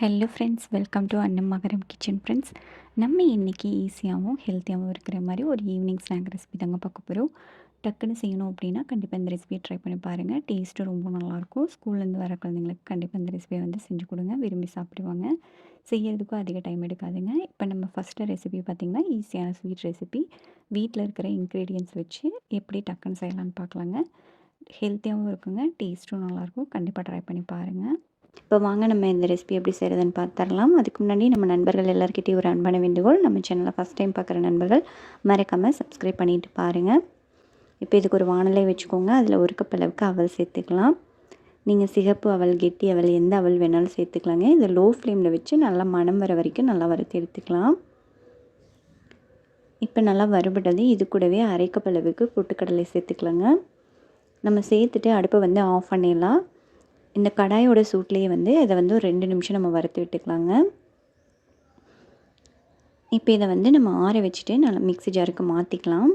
Hello friends welcome to அன்னம் மகரம் kitchen friends நம்ம இன்றைக்கி ஈஸியாகவும் ஹெல்த்தியாகவும் இருக்கிற மாதிரி ஒரு ஈவினிங் ஸ்நாக் ரெசிபி தாங்க பார்க்க போகிறோம் டக்குன்னு செய்யணும் அப்படின்னா கண்டிப்பாக இந்த ரெசிபியை ட்ரை பண்ணி பாருங்கள் டேஸ்ட்டு ரொம்ப நல்லாயிருக்கும். ஸ்கூல்லேருந்து வர குழந்தைங்களுக்கு கண்டிப்பாக இந்த ரெசிபியை வந்து செஞ்சு கொடுங்க. விரும்பி சாப்பிடுவாங்க. செய்யறதுக்கும் அதிக டைம் எடுக்காதுங்க. இப்போ நம்ம ஃபஸ்ட்டு ரெசிபி பார்த்திங்கன்னா ஈஸியான ஸ்வீட் ரெசிபி வீட்டில் இருக்கிற இன்க்ரீடியன்ஸ் வச்சு எப்படி டக்குன்னு செய்யலான்னு பார்க்கலாங்க. ஹெல்த்தியாகவும் இருக்குங்க. டேஸ்ட்டும் நல்லாயிருக்கும். கண்டிப்பாக ட்ரை பண்ணி பாருங்கள் இப்போ வாங்க நம்ம இந்த ரெசிபி எப்படி செய்கிறதுன்னு பார்த்துடலாம் அதுக்கு முன்னாடி நம்ம நண்பர்கள் எல்லாருக்கிட்டையும் ஒரு அன்பான வேண்டுகோள். நம்ம சேனலை ஃபஸ்ட் டைம் பார்க்குற நண்பர்கள் மறக்காமல் சப்ஸ்கிரைப் பண்ணிட்டு பாருங்கள் இப்போ இதுக்கு ஒரு வானலை வச்சுக்கோங்க. அதில் ஒரு கப் அளவுக்கு அவல் சேர்த்துக்கலாம். நீங்கள் சிகப்பு அவல் கெட்டி அவல் எந்த அவல் வேணாலும் சேர்த்துக்கலாங்க. இதை லோ ஃப்ளேமில் வச்சு நல்லா மனம் வர வரைக்கும் நல்லா வறுத்து எடுத்துக்கலாம். இப்போ நல்லா வறுபட்டது இது கூடவே அரை கப் அளவுக்கு பொட்டுக்கடலை சேர்த்துக்கலாங்க. நம்ம சேர்த்துட்டு அடுப்பை வந்து ஆஃப் பண்ணிடலாம். இந்த கடாயோட சூட்லேயே வந்து இதை வந்து ஒரு ரெண்டு நிமிஷம் நம்ம வறுத்து விட்டுக்கலாங்க. இப்போ இதை வந்து நம்ம ஆற வச்சுட்டு நல்லா மிக்ஸி ஜாருக்கு மாற்றிக்கலாம்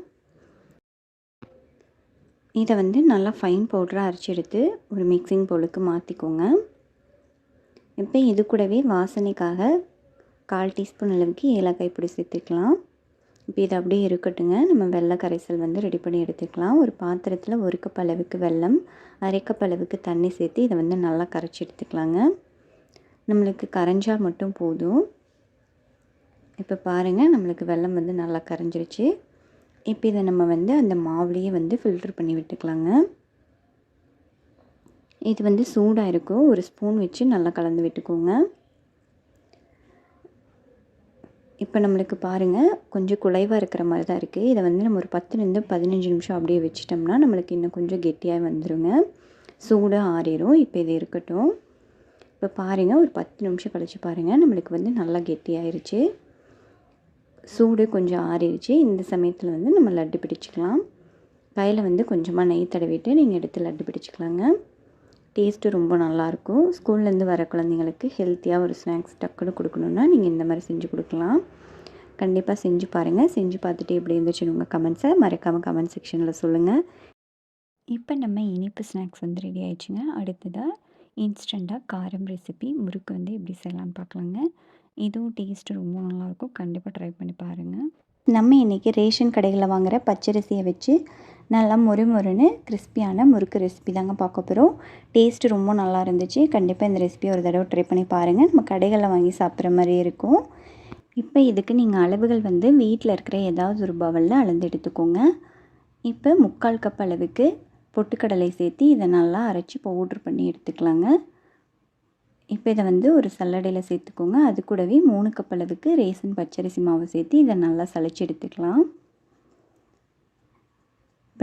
இதை வந்து நல்லா ஃபைன் பவுடராக அரைச்சி எடுத்து ஒரு மிக்சிங் பவுலுக்கு மாற்றிக்கோங்க இப்போ இது கூடவே வாசனைக்காக கால் டீஸ்பூன் அளவுக்கு ஏலக்காய் பொடி சேர்த்துக்கலாம். இப்போ இது அப்படியே இருக்கட்டுங்க. நம்ம வெள்ளை கரைசல் வந்து ரெடி பண்ணி எடுத்துக்கலாம். ஒரு பாத்திரத்தில் ஒரு கப் அளவுக்கு வெல்லம் அரை கப் அளவுக்கு தண்ணி சேர்த்து இதை வந்து நல்லா கரைச்சி எடுத்துக்கலாங்க. நம்மளுக்கு கரைஞ்சால் மட்டும் போதும். இப்போ பாருங்கள் நம்மளுக்கு வெள்ளம் வந்து நல்லா கரைஞ்சிருச்சு. இப்போ இதை நம்ம வந்து அந்த மாவுலேயே வந்து ஃபில்ட்ரு பண்ணி விட்டுக்கலாங்க. இது வந்து சூடாக இருக்கும். ஒரு ஸ்பூன் வச்சு நல்லா கலந்து விட்டுக்கோங்க. இப்போ நம்மளுக்கு பாருங்கள் கொஞ்சம் குலைவாக இருக்கிற மாதிரி தான் இருக்குது இதை வந்து நம்ம ஒரு பத்துலேருந்து பதினஞ்சு நிமிஷம் அப்படியே வச்சிட்டோம்னா நம்மளுக்கு இன்னும் கொஞ்சம் கெட்டியாக வந்துடுங்க சூடாக ஆறிடும் இப்போ இது இருக்கட்டும். இப்போ பாருங்கள் ஒரு பத்து நிமிஷம் கழித்து பாருங்கள் நம்மளுக்கு வந்து நல்லா கெட்டியாயிருச்சு. சூடு கொஞ்சம் ஆறிடுச்சு இந்த சமயத்தில் வந்து நம்ம லட்டு பிடிச்சிக்கலாம். கையில் வந்து கொஞ்சமாக நெய் தடவிட்டு நீங்கள் எடுத்து லட்டு பிடிச்சிக்கலாங்க. டேஸ்ட்டு ரொம்ப நல்லாயிருக்கும். ஸ்கூல்லேருந்து வர குழந்தைங்களுக்கு ஹெல்த்தியாக ஒரு ஸ்நாக்ஸ் டக்குன்னு கொடுக்கணுன்னா நீங்கள் இந்த மாதிரி செஞ்சு கொடுக்கலாம். கண்டிப்பாக செஞ்சு பாருங்கள் செஞ்சு பார்த்துட்டு எப்படி இருந்துச்சுன்னு உங்கள் கமெண்ட்ஸை மறக்காமல் கமெண்ட் செக்ஷனில் சொல்லுங்கள் இப்போ நம்ம இனிப்பு ஸ்நாக்ஸ் வந்து ரெடி ஆயிடுச்சுங்க. அடுத்ததாக இன்ஸ்டண்ட்டாக காரம் ரெசிபி முறுக்கு வந்து எப்படி செய்யலாம்னு பார்க்கலாங்க. இதுவும் டேஸ்ட்டு ரொம்ப நல்லாயிருக்கும். கண்டிப்பாக ட்ரை பண்ணி பாருங்கள் நம்ம இன்றைக்கி ரேஷன் கடைகளில் வாங்குகிற பச்சரிசியை வச்சு நல்லா மொறு மொறுன்னு கிறிஸ்பியான முறுக்கு ரெசிபி தாங்க பார்க்க போகிறோம் டேஸ்ட்டு ரொம்ப நல்லா இருந்துச்சு. கண்டிப்பாக இந்த ரெசிபி ஒரு தடவை ட்ரை பண்ணி பாருங்கள் நம்ம கடைகளில் வாங்கி சாப்பிட்ற மாதிரி இருக்கும். இப்போ இதுக்கு நீங்கள் அளவுகள் வந்து வீட்டில் இருக்கிற ஏதாவது ஒரு பவலில் அளந்து எடுத்துக்கோங்க. இப்போ முக்கால் கப் அளவுக்கு பொட்டுக்கடலை சேர்த்து இதை நல்லா அரைச்சி பவுட்ரு பண்ணி எடுத்துக்கலாங்க. இப்போ இதை வந்து ஒரு சல்லடையில் சேர்த்துக்கோங்க. அது கூடவே மூணு கப் அளவுக்கு ரேசன் பச்சரிசி மாவு சேர்த்து இதை நல்லா சளிச்சு எடுத்துக்கலாம்.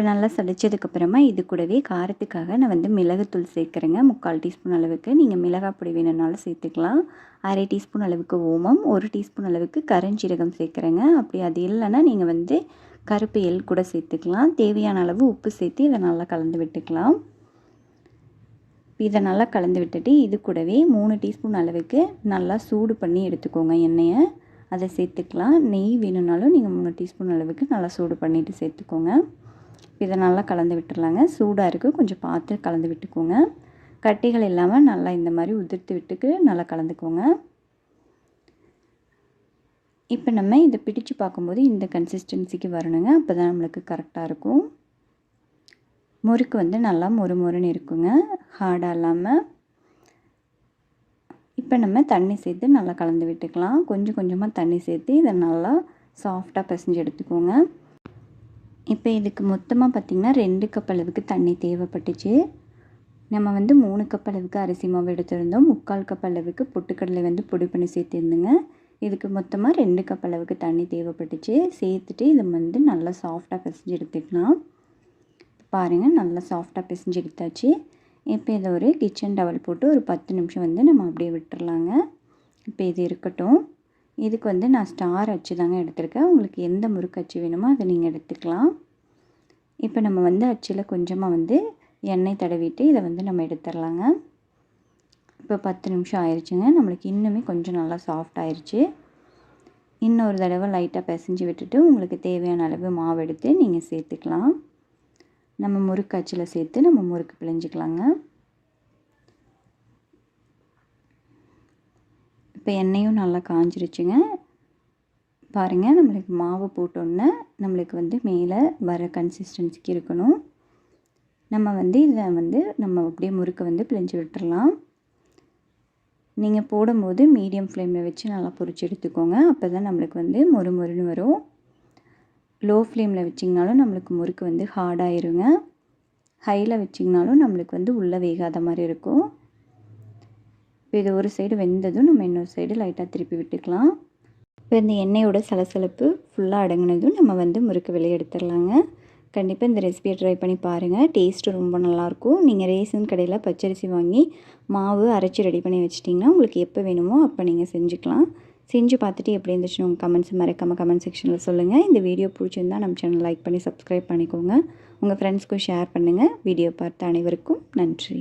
இப்போ நல்லா சளிச்சதுக்கப்புறமா இது கூடவே காரத்துக்காக நான் வந்து மிளகுத்தூள் சேர்க்குறேங்க. முக்கால் டீஸ்பூன் அளவுக்கு. நீங்கள் மிளகாய் பொடி வேணும்னாலும் சேர்த்துக்கலாம். அரை டீஸ்பூன் அளவுக்கு ஓமம் ஒரு டீஸ்பூன் அளவுக்கு கருஞ்சீரகம் சேர்க்குறேங்க. அப்படி அது இல்லைன்னா நீங்கள் வந்து கருப்பு எல் கூட சேர்த்துக்கலாம். தேவையான அளவு உப்பு சேர்த்து இதை நல்லா கலந்து விட்டுக்கலாம். இதை நல்லா கலந்து விட்டுட்டு இது கூடவே மூணு டீஸ்பூன் அளவுக்கு நல்லா சூடு பண்ணி எடுத்துக்கோங்க எண்ணெயை. அதை சேர்த்துக்கலாம். நெய் வேணும்னாலும் நீங்கள் மூணு டீஸ்பூன் அளவுக்கு நல்லா சூடு பண்ணிவிட்டு சேர்த்துக்கோங்க. இதை நல்லா கலந்து விட்டுடலாங்க சூடாக இருக்குது கொஞ்சம் பார்த்து கலந்து விட்டுக்கோங்க. கட்டிகள் இல்லாமல் நல்லா இந்த மாதிரி உதிர்த்து விட்டுக்கு நல்லா கலந்துக்கோங்க. இப்போ நம்ம இதை பிடிச்சு பார்க்கும்போது இந்த கன்சிஸ்டன்சிக்கு வரணுங்க. அப்போ தான் நம்மளுக்கு கரெக்டாக இருக்கும். முறுக்கு வந்து நல்லா மொறு மொறுன்னு இருக்குங்க. ஹார்டாக இல்லாமல் இப்போ நம்ம தண்ணி சேர்த்து நல்லா கலந்து விட்டுக்கலாம். கொஞ்சம் கொஞ்சமாக தண்ணி சேர்த்து இதை நல்லா சாஃப்டாக பிசைஞ்சு எடுத்துக்கோங்க. இப்போ இதுக்கு மொத்தமாக பார்த்திங்கன்னா ரெண்டு கப் அளவுக்கு தண்ணி தேவைப்பட்டுச்சு. நம்ம வந்து மூணு கப் அளவுக்கு அரிசி மாவு எடுத்திருந்தோம். முக்கால் கப் அளவுக்கு பொட்டுக்கடலை வந்து பொடி பண்ணி சேர்த்துருந்துங்க. இதுக்கு மொத்தமாக ரெண்டு கப் அளவுக்கு தண்ணி தேவைப்பட்டுச்சு. சேர்த்துட்டு இதை வந்து நல்லா சாஃப்டாக பிசைஞ்சு எடுத்துக்கலாம். பாருங்கள் நல்லா சாஃப்டாக பிசைஞ்சு எடுத்தாச்சு. இப்போ இதை ஒரு கிச்சன் டவல் போட்டு ஒரு பத்து நிமிஷம் வந்து நம்ம அப்படியே விட்டுறலாங்க. இப்போ இது இருக்கட்டும். இதுக்கு வந்து நான் ஸ்டார் அச்சு தாங்க எடுத்திருக்கேன். உங்களுக்கு எந்த முறுக்கு அச்சு வேணுமோ அதை நீங்கள் எடுத்துக்கலாம். இப்போ நம்ம வந்து அச்சில் கொஞ்சமாக வந்து எண்ணெய் தடவிட்டு இதை வந்து நம்ம எடுத்துடலாங்க. இப்போ பத்து நிமிஷம் ஆயிடுச்சுங்க நம்மளுக்கு இன்னுமே கொஞ்சம் நல்லா சாஃப்ட் ஆயிடுச்சு இன்னொரு தடவை லைட்டாக பிசைஞ்சு விட்டுட்டு உங்களுக்கு தேவையான அளவு மாவு எடுத்து நீங்கள் சேர்த்துக்கலாம். நம்ம முறுக்கு அச்சில் சேர்த்து நம்ம முறுக்கு பிழிஞ்சிக்கலாங்க. இப்போ எண்ணெயும் நல்லா காஞ்சிருச்சுங்க. பாருங்கள் நம்மளுக்கு மாவு போட்டோன்னே நம்மளுக்கு வந்து மேலே வர கன்சிஸ்டன்சிக்கு இருக்கணும். நம்ம வந்து இதில் வந்து நம்ம அப்படியே முறுக்கை வந்து பிழிஞ்சு விட்டுறலாம். நீங்கள் போடும்போது மீடியம் ஃப்ளேமில் வச்சு நல்லா பொரிச்சு எடுத்துக்கோங்க. அப்போ தான் நம்மளுக்கு வந்து மொறு மொறுன்னு வரும். லோ ஃப்ளேமில் வச்சிங்கனாலும் நம்மளுக்கு முறுக்கு வந்து ஹார்டாயிருங்க ஹையில் வச்சிங்கனாலும் நம்மளுக்கு வந்து உள்ளே வேகாத மாதிரி இருக்கும். இப்போ இது ஒரு சைடு வெந்ததும் நம்ம இன்னொரு சைடு லைட்டாக திருப்பி விட்டுக்கலாம். இப்போ இந்த எண்ணெயோட சலசலப்பு ஃபுல்லாக அடங்கினதும் நம்ம வந்து முறுக்கு வெளியே எடுத்துடலாங்க. கண்டிப்பாக இந்த ரெசிபியை ட்ரை பண்ணி பாருங்கள் டேஸ்ட்டு ரொம்ப நல்லாயிருக்கும். நீங்கள் ரேசன் கடையில் பச்சரிசி வாங்கி மாவு அரைச்சி ரெடி பண்ணி வச்சிட்டிங்கன்னா உங்களுக்கு எப்போ வேணுமோ அப்போ நீங்கள் செஞ்சுக்கலாம். செஞ்சு பார்த்துட்டு எப்படி இருந்துச்சுன்னு உங்கள் கமெண்ட்ஸ் மறக்காமல் கமெண்ட் செக்ஷனில் சொல்லுங்கள் இந்த வீடியோ பிடிச்சிருந்தா நம்ம சேனல் லைக் பண்ணி சப்ஸ்கிரைப் பண்ணிக்கோங்க. உங்கள் ஃப்ரெண்ட்ஸ்க்கும் ஷேர் பண்ணுங்கள் வீடியோ பார்த்த அனைவருக்கும் நன்றி.